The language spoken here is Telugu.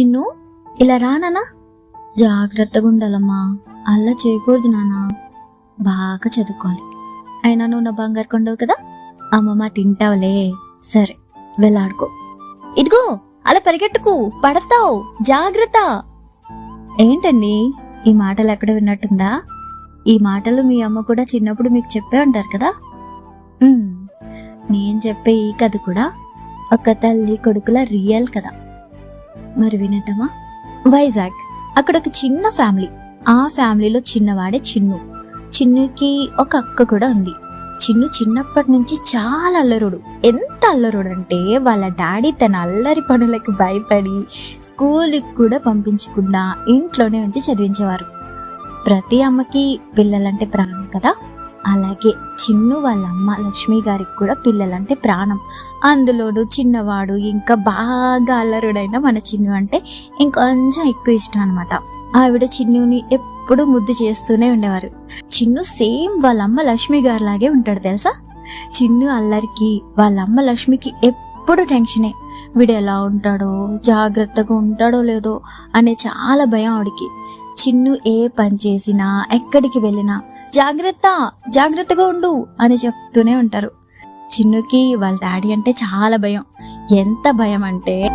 చిన్ను ఇలా రానా జాగ్రత్తగా ఉండాలమ్మా. అలా చేయకూడదు నాన్న. బాగా చదువుకోవాలి. అయినా నువ్వు నా బంగారు కొండవు కదా? అమ్మమ్మ తింటావులే సరే వెళ్ళాడుకో. ఇదిగో అలా పరిగెట్టుకు. పడతావు. జాగ్రత్త. ఏంటండి ఈ మాటలు ఎక్కడ విన్నట్టుందా? ఈ మాటలు మీ అమ్మ కూడా చిన్నప్పుడు మీకు చెప్పే ఉంటారు కదా? నేను చెప్పే ఈ కథ కూడా ఒక తల్లి కొడుకుల రియల్ కదా మరి వినేద్దామా వైజాగ్. అక్కడ ఒక చిన్న ఫ్యామిలీ. ఆ ఫ్యామిలీలో చిన్నవాడే చిన్ను. చిన్నుకి ఒక అక్క కూడా ఉంది. చిన్ను చిన్నప్పటి నుంచి చాలా అల్లరుడు. ఎంత అల్లరుడు అంటే వాళ్ళ డాడీ తన అల్లరి పనులకు భయపడి స్కూల్కి కూడా పంపించకుండా ఇంట్లోనే ఉంచి చదివించేవారు. ప్రతి అమ్మకి పిల్లలంటే ప్రాణం కదా? అలాగే చిన్ను వాళ్ళ అమ్మ లక్ష్మి గారికి కూడా పిల్లలంటే ప్రాణం. అందులోనూ చిన్నవాడు ఇంకా బాగా అల్లరుడైన మన చిన్ను అంటే ఇంకొంచెం ఎక్కువ ఇష్టం అనమాట ఆవిడ చిన్నుని ఎప్పుడు ముద్దు చేస్తూనే ఉండేవారు. చిన్ను సేమ్ వాళ్ళ అమ్మ లక్ష్మి గారి లాగే ఉంటాడు తెలుసా? చిన్ను అల్లరికి వాళ్ళమ్మ లక్ష్మికి ఎప్పుడు టెన్షనే. వీడు ఎలా ఉంటాడో జాగ్రత్తగా ఉంటాడో లేదో అనే చాలా భయం ఆవిడికి. చిన్ను ఏ పని చేసినా ఎక్కడికి వెళ్ళినా జాగ్రత్త జాగ్రత్తగా ఉండు అని చెప్తూనే ఉంటారు. చిన్నుకి వాళ్ళ డాడీ అంటే చాలా భయం. ఎంత భయం అంటే